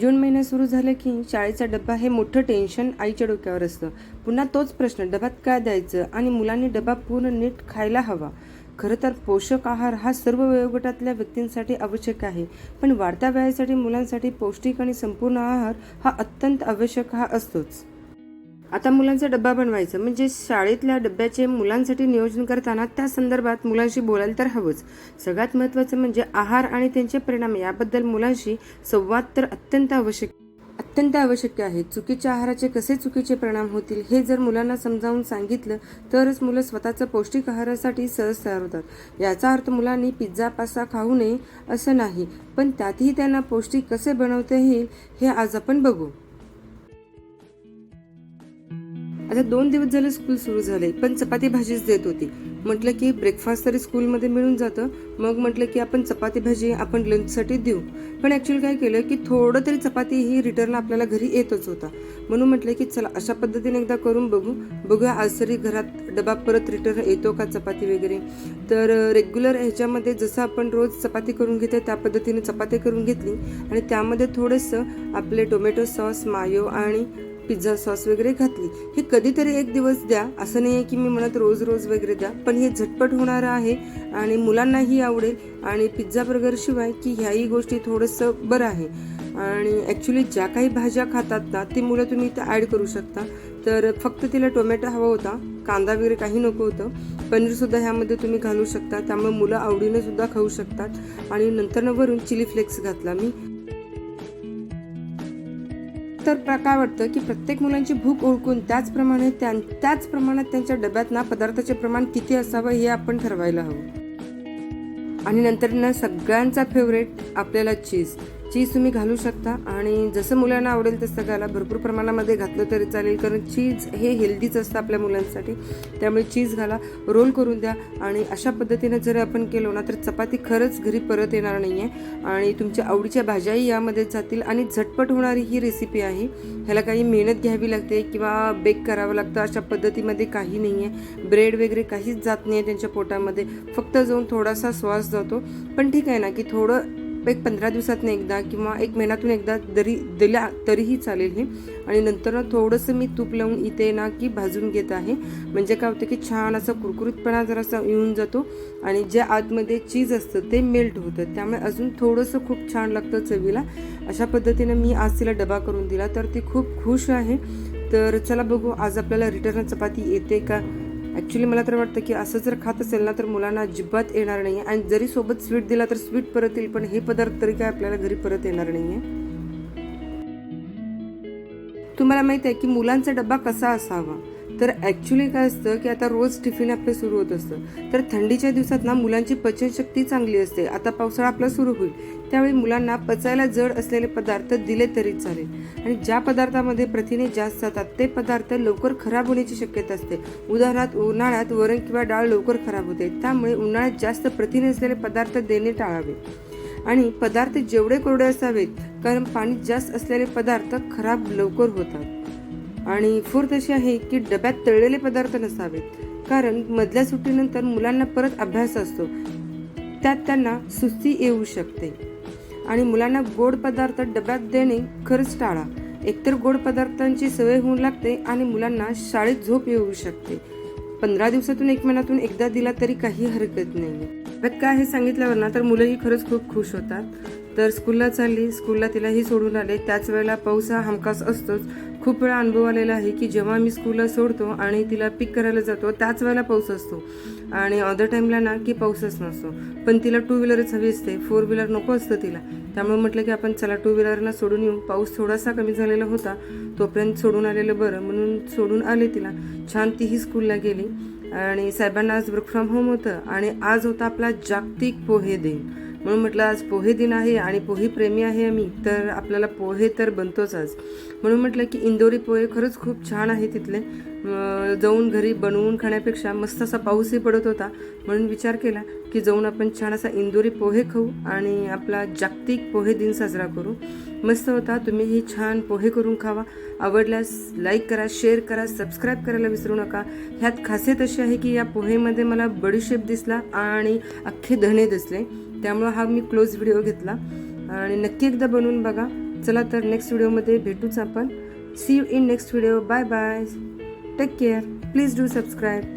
जून महिना सुरू झाला की शाळेचा डब्बा हे मोठं टेन्शन आईच्या डोक्यावर असतं. पुन्हा तोच प्रश्न डब्यात काय द्यायचं आणि मुलांनी डबा पूर्ण नीट खायला हवा. खरं तर पोषक आहार हा सर्व वयोगटातल्या व्यक्तींसाठी आवश्यक आहे पण वाढत्या वयासाठी मुलांसाठी पौष्टिक आणि संपूर्ण आहार हा अत्यंत आवश्यक हा असतोच. आता मुलांचा डब्बा बनवायचा. म्हणजे शाळेतल्या डब्याचे मुलांसाठी नियोजन करताना त्या संदर्भात मुलांशी बोलायला तर हवंच. सगळ्यात महत्त्वाचं म्हणजे आहार आणि त्यांचे परिणाम याबद्दल मुलांशी संवाद तर अत्यंत आवश्यक अत्यंत आवश्यक आहे. चुकीच्या आहाराचे कसे चुकीचे परिणाम होतील हे जर मुलांना समजावून सांगितलं तरच मुलं स्वतःचं पौष्टिक आहारासाठी सहज तयार होतात. याचा अर्थ मुलांनी पिझ्झा पास्ता खाऊ नये असं नाही पण त्यातही त्यांना पौष्टिक कसे बनवता येईल हे आज आपण बघू. आता दोन दिवस झाले स्कूल सुरू झाले पण चपाती भाजीच देत होती. म्हटलं की ब्रेकफास्ट तरी स्कूलमध्ये मिळून जातं. मग म्हटलं की आपण चपाती भाजी आपण लंचसाठी देऊ. पण ॲक्च्युअली काय केलं की थोडं तरी चपाती ही रिटर्नला आपल्याला घरी येतच होता. म्हणून म्हटलं की चला अशा पद्धतीने एकदा करून बघू. बघूया आज तरी घरात डबा परत रिटर्न येतो का चपाती वगैरे? तर रेग्युलर ह्याच्यामध्ये जसं आपण रोज चपाती करून घेतो त्या पद्धतीने चपाती करून घेतली. आणि त्यामध्ये थोडंसं आपले टोमॅटो सॉस मायो आणि पिझ्झा सॉस वगैरे घातली. हे कधीतरी एक दिवस द्या. असं नाही आहे की मी म्हणत रोज रोज वगैरे द्या. पण हे झटपट होणारं आहे आणि मुलांनाही आवडेल. आणि पिझ्झा बर्गर शिवाय की ह्याही गोष्टी थोडंसं बरं आहे. आणि ॲक्च्युली ज्या काही भाज्या खातात ना ती मुलं तुम्ही इथं ॲड करू शकता. तर फक्त तिला टोमॅटो हवा होता कांदा वगैरे काही नको होतं. पनीरसुद्धा ह्यामध्ये तुम्ही घालू शकता त्यामुळे मुलं आवडीने सुद्धा खाऊ शकतात. आणि नंतर वरून चिली फ्लेक्स घातला मी. तर काय वाटतं की प्रत्येक मुलांची भूक ओळखून त्याचप्रमाणे त्या त्याच प्रमाणात त्यांच्या डब्यात ना पदार्थाचे प्रमाण किती असावं हे आपण ठरवायला हवं. आणि नंतर ना सगळ्यांचा फेवरेट आपल्याला चीज चीज तुम्ही घालू शकता. आणि जसं मुलांना आवडेल तसं घाला. भरपूर प्रमाणामध्ये घातलं तरी चालेल कारण चीज हे हेल्दीच असतं आपल्या मुलांसाठी. त्यामुळे चीज घाला रोल करून द्या. आणि अशा पद्धतीने जर आपण केलो ना तर चपाती खरंच घरी परत येणार नाही आहे आणि तुमच्या आवडीच्या भाज्याही यामध्ये जातील. आणि झटपट होणारी ही रेसिपी आहे. ह्याला काही मेहनत घ्यावी लागते किंवा बेक करावं लागतं. अशा पद्धतीमध्ये काही नाही आहे ब्रेड वगैरे काहीच जात नाही आहे त्यांच्या पोटामध्ये. फक्त जाऊन थोडासा श्वास जातो. पण ठीक आहे ना की थोडं एक पंधरा दिवसातनं एकदा किंवा एक महिन्यातून एकदा जरी दिल्या तरीही चालेल हे. आणि नंतर ना थोडंसं मी तूप लावून इथे ना की भाजून घेत आहे. म्हणजे काय होतं की छान असं कुरकुरीतपणा जरासा येऊन जातो आणि जे आतमध्ये चीज असतं ते मेल्ट होतं. त्यामुळे अजून थोडंसं खूप छान लागतं चवीला. अशा पद्धतीनं मी आज तिला डबा करून दिला. तर ती खूप खुश आहे. तर चला बघू आज आपल्याला रिटर्न चपाती येते का? ॲक्च्युली मला तर वाटतं की असं जर खात असेल ना तर मुलांना अजिबात येणार नाही आणि जरी सोबत स्वीट दिला तर स्वीट परत येईल पण हे पदार्थ तरी काय आपल्याला घरी परत येणार नाही आहे तुम्हाला माहीत आहे की मुलांचा डब्बा कसा असावा? तर ॲक्च्युली काय असतं की आता रोज टिफिन आपलं सुरू होत असतं. तर थंडीच्या दिवसात ना मुलांची पचनशक्ती चांगली असते. आता पावसाळा आपला सुरू होईल. त्यावेळी मुलांना पचायला जड असलेले पदार्थ दिले तरी चालेल. आणि ज्या पदार्थामध्ये प्रथिने जास्त जातात ते पदार्थ लवकर खराब होण्याची शक्यता असते. उदाहरणार्थ उन्हाळ्यात वरण किंवा डाळ लवकर खराब होते. त्यामुळे उन्हाळ्यात जास्त प्रथिने असलेले पदार्थ देणे टाळावे. आणि पदार्थ जेवढे कोरडे असावेत कारण पाणी जास्त असलेले पदार्थ खराब लवकर होतात. आणि फोर्थ अशी आहे की डब्यात तळलेले पदार्थ नसावेत कारण मधल्या सुट्टीनंतर मुलांना परत अभ्यास असतो. त्यात त्यांना सुस्ती येऊ शकते. आणि मुलांना गोड पदार्थ डब्यात देणे खरंच टाळा. एकतर गोड पदार्थांची सवय होऊ लागते आणि मुलांना शाळेत झोप येऊ शकते. पंधरा दिवसातून एक महिन्यातून एकदा दिला तरी काही हरकत नाही. काय हे सांगितल्यावर ना तर मुलंही खरंच खूप खुश होतात. तर स्कूलला चालली. स्कूलला तिलाही सोडून आले. त्याच वेळेला पाऊस हा हमखास असतोच. खूप वेळा अनुभव आलेला आहे की जेव्हा मी स्कूलला सोडतो आणि तिला पिक करायला जातो त्याच वेळेला पाऊस असतो. आणि अदर टाईमला ना की पाऊसच नसतो. पण तिला टू व्हीलरच हवी असते. फोर व्हीलर नको असतं तिला. त्यामुळे म्हटलं की आपण चला टू व्हीलरना सोडून येऊ. पाऊस थोडासा कमी झालेला होता. तोपर्यंत सोडून आलेलं बरं. म्हणून सोडून आले तिला. छान तीही स्कूलला गेली. आणि साहेबांना आज वर्क फ्रॉम होम होतं. आणि आज होता आपला जागतिक पोहे दिन. म्हणून म्हटलं आज पोहे दिन आहे आणि पोहे प्रेमी आहे आम्ही तर आपल्याला पोहे तर बनतोच आज. म्हणून म्हटलं की इंदोरी पोहे खरंच खूप छान आहे तिथले. जाऊन घरी बनवून खाण्यापेक्षा मस्त असा पाऊसही पडत होता. म्हणून विचार केला की जाऊन आपण छान असा इंदोरी पोहे खाऊ आणि आपला जागतिक पोहे दिन साजरा करू. मस्त होता. तुम्हीही छान पोहे करून खावा. आवडल्यास लाईक करा शेअर करा सबस्क्राईब करायला विसरू नका. ह्यात खासियत अशी आहे की या पोहेमध्ये मला बडीशेप दिसला आणि अख्खे धणे दिसले. त्यामुळं हा मी क्लोज व्हिडिओ घेतला. आणि नक्की एकदा बनवून बघा. चला तर नेक्स्ट व्हिडिओमध्ये भेटूच आपण. See you in next video bye bye take care please do subscribe